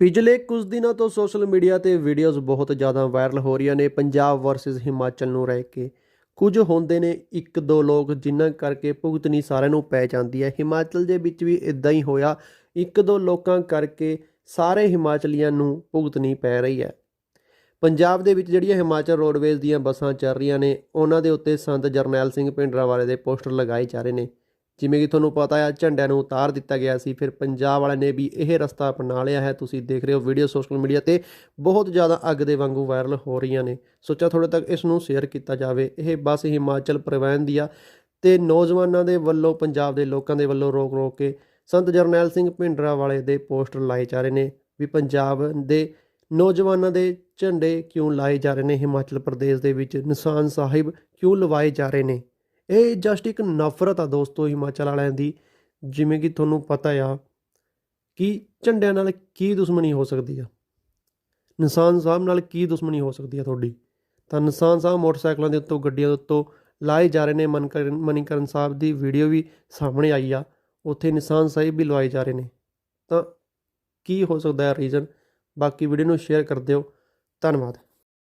ਪਿਛਲੇ ਕੁਝ ਦਿਨਾਂ ਤੋਂ ਸੋਸ਼ਲ ਮੀਡੀਆ ਤੇ ਵੀਡੀਓਜ਼ ਬਹੁਤ ਜ਼ਿਆਦਾ ਵਾਇਰਲ ਹੋ ਰਹੀਆਂ ਨੇ, ਪੰਜਾਬ ਵਰਸਸ ਹਿਮਾਚਲ ਨੂੰ ਰਹਿ ਕੇ। ਕੁਝ ਹੁੰਦੇ ਨੇ, ਇੱਕ ਦੋ ਲੋਕ ਜਿਨ੍ਹਾਂ ਕਰਕੇ ਭੁਗਤਣੀ ਸਾਰਿਆਂ ਨੂੰ ਪੈ ਜਾਂਦੀ ਹੈ। ਹਿਮਾਚਲ ਦੇ ਵਿੱਚ ਵੀ ਇਦਾਂ ਹੀ ਹੋਇਆ। ਇੱਕ ਦੋ ਲੋਕਾਂ ਕਰਕੇ ਸਾਰੇ ਹਿਮਾਚਲੀਆਂ ਨੂੰ ਭੁਗਤਣੀ ਪੈ ਰਹੀ ਹੈ। ਪੰਜਾਬ ਦੇ ਵਿੱਚ ਜਿਹੜੀਆਂ ਹਿਮਾਚਲ ਰੋਡਵੇਜ਼ ਦੀਆਂ ਬੱਸਾਂ ਚੱਲ ਰਹੀਆਂ ਨੇ, ਉਹਨਾਂ ਦੇ ਉੱਤੇ ਸੰਤ ਜਰਨੈਲ ਸਿੰਘ ਭਿੰਡਰਾਂਵਾਲੇ ਦੇ ਪੋਸਟਰ ਲਗਾਏ ਜਾ ਰਹੇ ਨੇ। ਜਿਵੇਂ ਕਿ ਤੁਹਾਨੂੰ ਪਤਾ ਹੈ ਝੰਡਿਆਂ ਨੂੰ ਉਤਾਰ ਦਿੱਤਾ ਗਿਆ ਸੀ। ਫਿਰ ਪੰਜਾਬ ਵਾਲਿਆਂ ਨੇ ਵੀ ਇਹ ਰਸਤਾ ਅਪਣਾ ਲਿਆ ਹੈ। ਤੁਸੀਂ ਦੇਖ ਰਹੇ ਹੋ ਵੀਡੀਓ ਸੋਸ਼ਲ ਮੀਡੀਆ ਤੇ ਬਹੁਤ ਜ਼ਿਆਦਾ ਅੱਗ ਦੇ ਵਾਂਗੂ ਵਾਇਰਲ ਹੋ ਰਹੀਆਂ ਨੇ। ਸੋਚਿਆ ਥੋੜੇ ਤੱਕ ਇਸ ਨੂੰ ਸ਼ੇਅਰ ਕੀਤਾ ਜਾਵੇ। ਇਹ ਬੱਸ ਹਿਮਾਚਲ ਪਰਿਵਹਨ ਦੀ ਆ ਤੇ ਨੌਜਵਾਨਾਂ ਦੇ ਵੱਲੋਂ, ਪੰਜਾਬ ਦੇ ਲੋਕਾਂ ਦੇ ਵੱਲੋਂ ਰੋਕ ਰੋਕ ਕੇ ਸੰਤ ਜਰਨੈਲ ਸਿੰਘ ਭਿੰਡਰਾਂਵਾਲੇ ਦੇ ਪੋਸਟਰ ਲਾਏ ਜਾ ਰਹੇ ਨੇ ਵੀ ਪੰਜਾਬ ਦੇ ਨੌਜਵਾਨਾਂ ਦੇ ਝੰਡੇ ਕਿਉਂ ਲਾਏ ਜਾ ਰਹੇ ਨੇ? ਹਿਮਾਚਲ ਪ੍ਰਦੇਸ਼ ਦੇ ਵਿੱਚ ਨਿਸ਼ਾਨ ਸਾਹਿਬ ਕਿਉਂ ਲਵਾਏ ਜਾ ਰਹੇ ਨੇ? ਇਹ ਜਸਟ ਇੱਕ ਨਫ਼ਰਤ ਆ ਦੋਸਤੋ ਹਿਮਾਚਲ ਵਾਲਿਆਂ ਦੀ, ਜਿਵੇਂ ਕਿ ਤੁਹਾਨੂੰ ਪਤਾ ਆ ਕਿ ਝੰਡਿਆਂ ਨਾਲ ਕੀ ਦੁਸ਼ਮਣੀ ਹੋ ਸਕਦੀ ਆ। ਨਿਸ਼ਾਨ ਸਾਹਿਬ ਨਾਲ ਕੀ ਦੁਸ਼ਮਣੀ ਹੋ ਸਕਦੀ ਆ ਤੁਹਾਡੀ? ਤਾਂ ਨਿਸ਼ਾਨ ਸਾਹਿਬ ਮੋਟਰਸਾਈਕਲਾਂ ਦੇ ਉੱਤੋਂ, ਗੱਡੀਆਂ ਦੇ ਉੱਤੋਂ ਲਾਏ ਜਾ ਰਹੇ ਨੇ। ਮਨਕਰਨ, ਮਨੀਕਰਨ ਸਾਹਿਬ ਦੀ ਵੀਡੀਓ ਵੀ ਸਾਹਮਣੇ ਆਈ ਆ। ਉੱਥੇ ਨਿਸ਼ਾਨ ਸਾਹਿਬ ਵੀ ਲਵਾਏ ਜਾ ਰਹੇ ਨੇ। ਤਾਂ ਕੀ ਹੋ ਸਕਦਾ ਹੈ ਰੀਜ਼ਨ ਬਾਕੀ ਵੀਡੀਓ ਨੂੰ ਸ਼ੇਅਰ ਕਰ ਦਿਓ। ਧੰਨਵਾਦ।